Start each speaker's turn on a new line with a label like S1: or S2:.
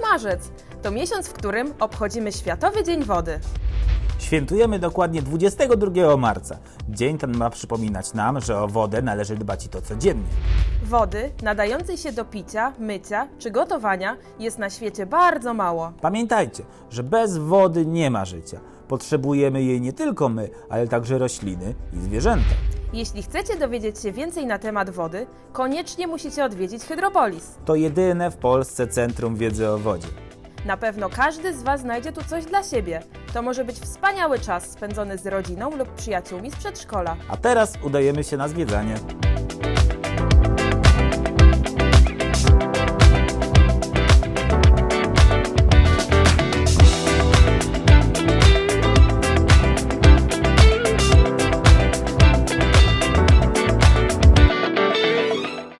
S1: Marzec to miesiąc, w którym obchodzimy Światowy Dzień Wody.
S2: Świętujemy dokładnie 22 marca. Dzień ten ma przypominać nam, że o wodę należy dbać i to codziennie.
S1: Wody nadającej się do picia, mycia czy gotowania jest na świecie bardzo mało.
S2: Pamiętajcie, że bez wody nie ma życia. Potrzebujemy jej nie tylko my, ale także rośliny i zwierzęta.
S1: Jeśli chcecie dowiedzieć się więcej na temat wody, koniecznie musicie odwiedzić Hydropolis.
S2: To jedyne w Polsce centrum wiedzy o wodzie.
S1: Na pewno każdy z Was znajdzie tu coś dla siebie. To może być wspaniały czas spędzony z rodziną lub przyjaciółmi z przedszkola.
S2: A teraz udajemy się na zwiedzanie.